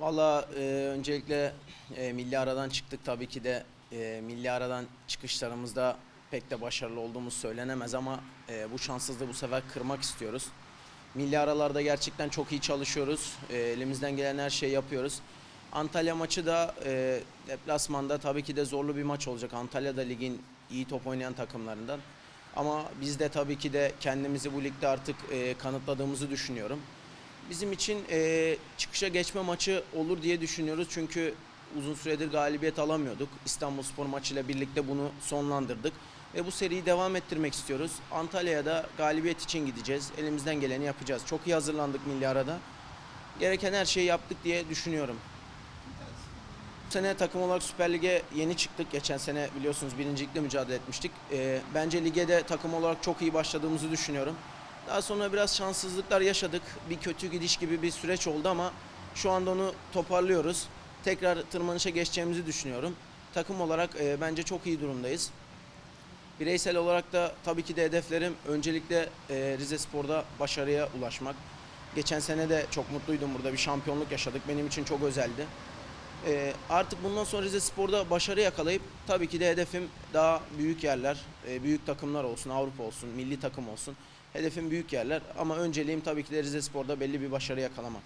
Valla e, öncelikle e, milli aradan çıktık tabii ki de e, milli aradan çıkışlarımızda pek de başarılı olduğumuz söylenemez ama e, bu şanssızlığı bu sefer kırmak istiyoruz. Milli aralarda gerçekten çok iyi çalışıyoruz. E, elimizden gelen her şeyi yapıyoruz. Antalya maçı da e, deplasmanda tabii ki de zorlu bir maç olacak. Antalya da ligin iyi top oynayan takımlarından. Ama biz de tabii ki de kendimizi bu ligde artık e, kanıtladığımızı düşünüyorum. Bizim için e, çıkışa geçme maçı olur diye düşünüyoruz. Çünkü uzun süredir galibiyet alamıyorduk. İstanbulspor maçıyla birlikte bunu sonlandırdık. Ve bu seriyi devam ettirmek istiyoruz. Antalya'ya da galibiyet için gideceğiz. Elimizden geleni yapacağız. Çok iyi hazırlandık milli arada. Gereken her şeyi yaptık diye düşünüyorum. Bu sene takım olarak Süper Lig'e yeni çıktık. Geçen sene biliyorsunuz birincilikle mücadele etmiştik. Ee, bence lige de takım olarak çok iyi başladığımızı düşünüyorum. Daha sonra biraz şanssızlıklar yaşadık. Bir kötü gidiş gibi bir süreç oldu ama şu anda onu toparlıyoruz. Tekrar tırmanışa geçeceğimizi düşünüyorum. Takım olarak e, bence çok iyi durumdayız. Bireysel olarak da tabii ki de hedeflerim öncelikle e, Rize Spor'da başarıya ulaşmak. Geçen sene de çok mutluydum burada bir şampiyonluk yaşadık. Benim için çok özeldi. E, artık bundan sonra Rize Spor'da başarı yakalayıp tabii ki de hedefim daha büyük yerler, e, büyük takımlar olsun, Avrupa olsun, milli takım olsun. Hedefim büyük yerler ama önceliğim tabii ki de Rize Spor'da belli bir başarı yakalamak.